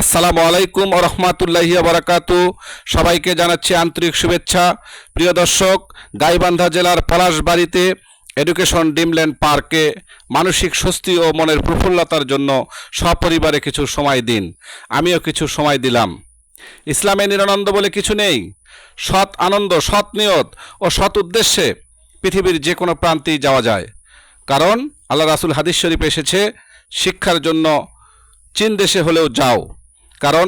আসসালামু আলাইকুম ও রহমাতুল্লাহি বারাকাতু। সবাইকে জানাচ্ছি আন্তরিক শুভেচ্ছা। প্রিয় দর্শক, গাইবান্ধা জেলার পলাশবাড়িতে এডুকেশন ডিমল্যান্ড পার্কে মানসিক স্বস্তি ও মনের প্রফুল্লতার জন্য সপরিবারে কিছু সময় দিন। আমিও কিছু সময় দিলাম। ইসলামে নিরানন্দ বলে কিছু নেই। সৎ আনন্দ, সৎ নিয়ত ও সৎ উদ্দেশ্যে পৃথিবীর যে কোনো প্রান্তেই যাওয়া যায়। কারণ আল্লাহ রাসুল হাদিস শরীফ এসেছে, শিক্ষার জন্য চীন দেশে হলেও যাও। কারণ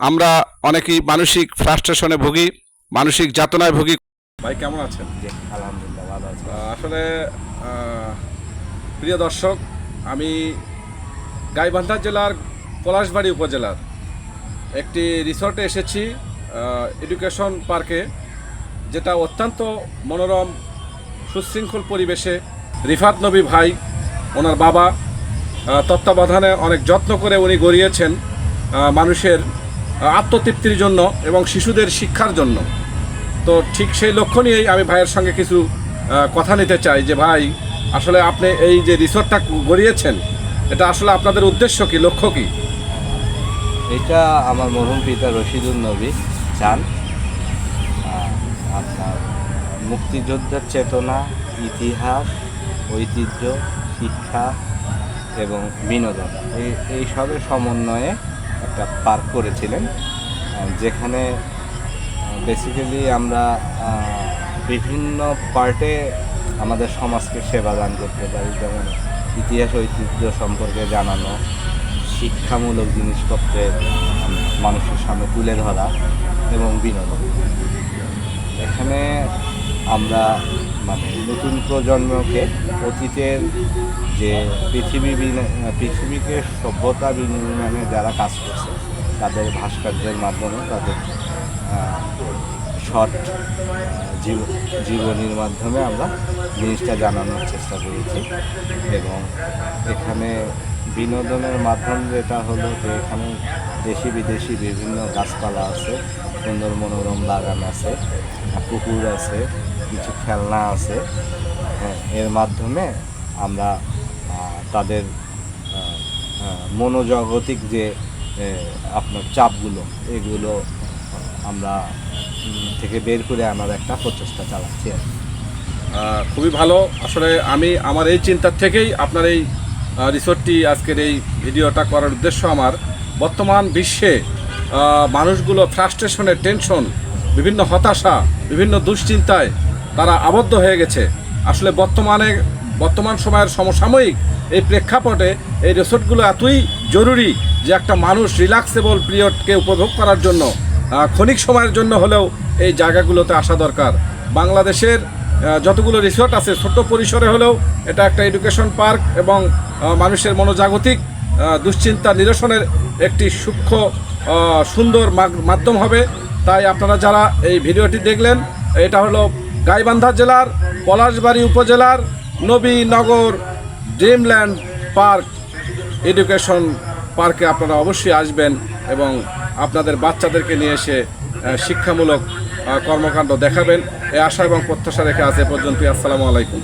আমরা অনেকেই মানসিক ফ্রাস্ট্রেশনে ভুগি মানসিক যাতনায় ভুগি। ভাই কেমন আছেন? আলহামদুলিল্লাহ ভালো আছি। আসলে প্রিয় দর্শক আমি গাইবান্ধা জেলার পলাশবাড়ি উপজেলার একটি রিসর্টে এসেছি এডুকেশন পার্কে যেটা অত্যন্ত মনোরম সুশৃঙ্খল পরিবেশে রিফাত নবী ভাই ওনার বাবা তত্ত্বাবধানে অনেক যত্ন করে উনি গড়িয়েছেন। মানুষের আত্মতৃপ্তির জন্য এবং শিশুদের শিক্ষার জন্য। তো ঠিক সেই লক্ষ্য নিয়েই আমি ভাইয়ের সঙ্গে কিছু কথা নিতে চাই যে, ভাই, আসলে আপনি এই যে রিসোর্টটা গড়িয়েছেন, এটা আসলে আপনাদের উদ্দেশ্য কি, লক্ষ্য কি? এটা আমার মরহুম পিতা রশিদুল নবী চান। আপনার মুক্তিযোদ্ধার চেতনা, ইতিহাস, ঐতিহ্য, শিক্ষা এবং বিনোদন, এই এই সবের সমন্বয়ে একটা পার্ক করেছিলেন যেখানে বেসিক্যালি আমরা বিভিন্ন পার্টে আমাদের সমাজকে সেবা দান করতে পারি, যেমন ইতিহাস, ঐতিহ্য সম্পর্কে জানানো, শিক্ষামূলক জিনিসপত্রের মানুষের সামনে তুলে ধরা এবং বিনোদন। এখানে আমরা মানে নতুন প্রজন্মকে অতীতের যে পৃথিবী পৃথিবীকে সভ্যতা বিনিময়ে যারা কাজ করছে, তাদের ভাস্কর্যের মাধ্যমে তাদের শর্ট জীবনীর মাধ্যমে আমরা জিনিসটা জানানোর চেষ্টা করেছি এবং এখানে বিনোদনের মাধ্যম যেটা হলো যে এখানে দেশি বিদেশি বিভিন্ন গাছপালা আছে, সুন্দর মনোরম বাগান আছে, পুকুর আছে কিছু খেলনা আছে হ্যাঁ এর মাধ্যমে আমরা তাদের আহ, যে আপনার চাপগুলো এগুলো আমরা থেকে বের করে আনার একটা প্রচেষ্টা চালাচ্ছি আর। খুবই ভালো আসলে আমি আমার এই চিন্তার থেকেই আপনার এই রিসোর্টটি আজকের এই ভিডিওটা করার উদ্দেশ্য আমার বর্তমান বিশ্বে মানুষগুলো ফ্রাস্ট্রেশনের টেনশন বিভিন্ন হতাশা বিভিন্ন দুশ্চিন্তায় তারা আবদ্ধ হয়ে গেছে। আসলে বর্তমানে, বর্তমান সময়ের সমসাময়িক এই প্রেক্ষাপটে এই রিসোর্টগুলো এতই জরুরি যে একটা মানুষ রিল্যাক্সেবল পিরিয়ডকে উপভোগ করার জন্য ক্ষণিক সময়ের জন্য হলেও এই জায়গাগুলোতে আসা দরকার। বাংলাদেশের যতগুলো রিসোর্ট আছে, ছোট্ট পরিসরে হলেও এটা একটা এডুকেশন পার্ক এবং মানুষের মনোজাগতিক দুশ্চিন্তা নিরসনের একটি সূক্ষ্ম সুন্দর মাধ্যম হবে। তাই আপনারা যারা এই ভিডিওটি দেখলেন, এটা হলো গাইবান্ধা জেলার, পলাশবাড়ি উপজেলার, নবীনগর ড্রিমল্যান্ড পার্ক এডুকেশন পার্কে আপনারা অবশ্যই আসবেন এবং আপনাদের বাচ্চাদেরকে নিয়ে এসে শিক্ষামূলক কর্মকাণ্ড দেখাবেন। এই আশা এবং প্রত্যাশা রেখে আজ এ পর্যন্তই। আসসালামু আলাইকুম।